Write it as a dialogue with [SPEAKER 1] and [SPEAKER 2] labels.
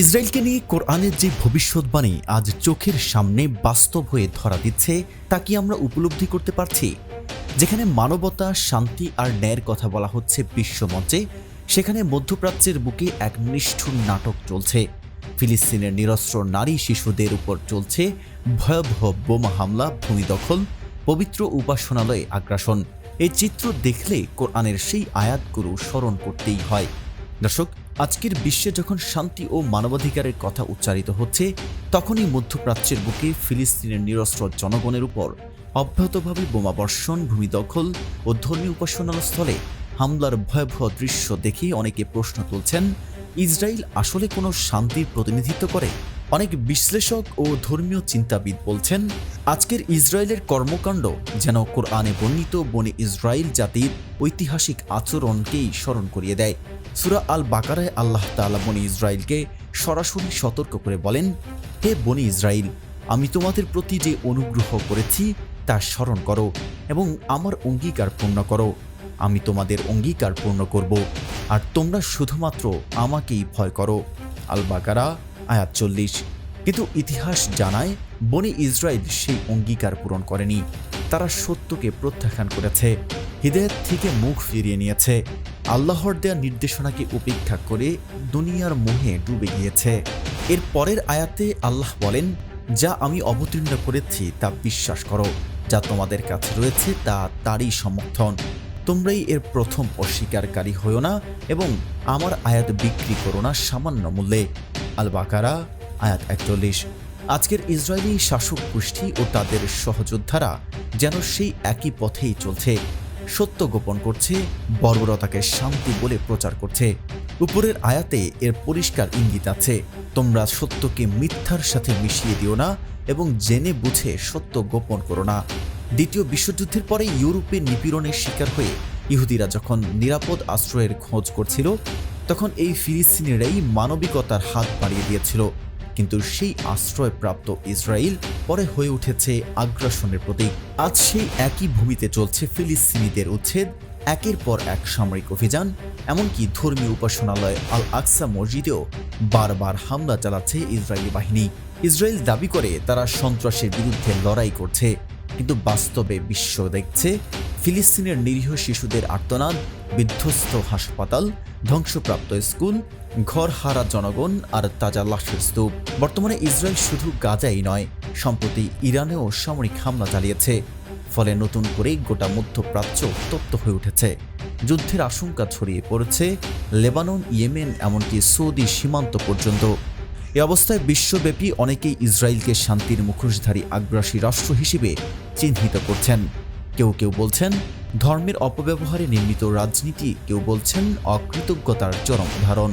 [SPEAKER 1] ইসরায়েলকে নিয়ে কোরআনের যে ভবিষ্যৎবাণী আজ চোখের সামনে বাস্তব হয়ে ধরা দিচ্ছে, তা কি আমরা উপলব্ধি করতে পারছি? যেখানে মানবতা, শান্তি আর ন্যায়ের কথা বলা হচ্ছে বিশ্বমঞ্চে সেখানে মধ্যপ্রাচ্যের বুকে এক নিষ্ঠুর নাটক চলছে। ফিলিস্তিনের নিরস্ত্র নারী শিশুদের উপর চলছে ভয়াবহ বোমা হামলা, ভূমি দখল, পবিত্র উপাসনালয়ে আগ্রাসন। এই চিত্র দেখলে কোরআনের সেই আয়াতগুলো স্মরণ করতেই হয়। দর্শক আজকের বিশ্বে যখন শান্তি ও মানবাধিকারের কথা উচ্চারিত হচ্ছে, তখনই মধ্যপ্রাচ্যের বুকে ফিলিস্তিনের নিরস্ত্র জনগণের উপর অব্যাহতভাবে বোমাবর্ষণ ভূমি দখল ও ধর্মীয় উপাসনাস্থলে হামলার ভয়াবহ দৃশ্য দেখে অনেকে প্রশ্ন তুলছেন, ইসরায়েল আসলে কোনো শান্তির প্রতিনিধিত্ব করে? অনেক বিশ্লেষক ও ধর্মীয় চিন্তাবিদ বলছেন, আজকের ইসরায়েলের কর্মকাণ্ড যেন কোরআনে বর্ণিত বনে ইসরায়েল জাতির ঐতিহাসিক আচরণকেই স্মরণ করিয়ে দেয়। সুরা আল বাকারায় আল্লাহ তাআলা বনি ইসরায়েলকে সরাসরি সতর্ক করে বলেন, হে বনি ইসরায়েল, আমি তোমাদের প্রতি যে অনুগ্রহ করেছি, তা স্মরণ করো এবং আমার অঙ্গীকার পূর্ণ করো। আমি তোমাদের অঙ্গীকার পূর্ণ করব, আর তোমরা শুধুমাত্র আমাকেই ভয় করো। আল বাকারা আয়াত চল্লিশ। কিন্তু ইতিহাস জানায়, বনি ইসরায়েল সেই অঙ্গীকার পূরণ করেনি। তারা সত্যকে প্রত্যাখ্যান করেছে, হৃদয়ের থেকে মুখ ফিরিয়ে নিয়েছে। আল্লাহর দেয়া নির্দেশনাকে উপেক্ষা করে দুনিয়ার মোহে ডুবে গিয়েছে। এর পরের আয়াতে আল্লাহ বলেন, যা আমি অবতীর্ণ করেছি, তা বিশ্বাস করো। যা তোমাদের কাছে রয়েছে, তা তারই সমর্থন। তোমরাই এর প্রথম অস্বীকারী হইও না এবং আমার আয়াত বিক্রি করো না সামান্য মূল্যে। আল বাকারা আয়াত একচল্লিশ। আজকের ইসরায়েলি শাসক গোষ্ঠী ও তাদের সহযোদ্ধারা যেন সেই একই পথেই চলছে। সত্য গোপন করছে, বর্বরতাকে শান্তি বলে প্রচার করছে। উপরের আয়াতে এর পরিষ্কার ইঙ্গিত আছে। তোমরা সত্যকে মিথ্যার সাথে মিশিয়ে দিও না এবং জেনে বুঝে সত্য গোপন করো না। দ্বিতীয় বিশ্বযুদ্ধের পরে ইউরোপে নিপীড়নের শিকার হয়ে ইহুদিরা যখন নিরাপদ আশ্রয়ের খোঁজ করছিল তখন এই ফিলিস্তিনিরাই মানবিকতার হাত বাড়িয়ে দিয়েছিল। কিন্তু সেই আশ্রয়প্রাপ্ত ইসরায়েল পরে হয়ে উঠেছে আগ্রাসনের প্রতীক। আজ সেই একই ভূমিতে চলছে ফিলিস্তিনিদের উচ্ছেদ, একের পর এক সামরিক অভিযান, এমনকি ধর্মীয় উপাসনালয় আল আকসা মসজিদেও বারবার হামলা চালাচ্ছে ইসরায়েলি বাহিনী। ইসরায়েল দাবি করে তারা সন্ত্রাসের বিরুদ্ধে লড়াই করছে, কিন্তু বাস্তবে বিশ্ব দেখছে ফিলিস্তিনের নিরীহ শিশুদের আর্তনাদ, বিধ্বস্ত হাসপাতাল, ধ্বংসপ্রাপ্ত স্কুল ঘর হারা জনগণ আর তাজা লাশের স্তূপ। বর্তমানে ইসরায়েল শুধু গাজাই নয়, সম্প্রতি ইরানেও সামরিক হামলা চালিয়েছে। ফলে নতুন করে গোটা মধ্যপ্রাচ্য উত্তপ্ত হয়ে উঠেছে। যুদ্ধের আশঙ্কা ছড়িয়ে পড়েছে লেবানন, ইয়েমেন, এমনকি সৌদি সীমান্ত পর্যন্ত। এ অবস্থায় বিশ্বব্যাপী অনেকেই ইসরায়েলকে শান্তির মুখোশধারী আগ্রাসী রাষ্ট্র হিসেবে চিহ্নিত করছেন। কেউ কেউ বলছেন ধর্মের অপব্যবহারে নির্মিত রাজনীতি কেউ বলছেন অকৃতজ্ঞতার চরম উদাহরণ।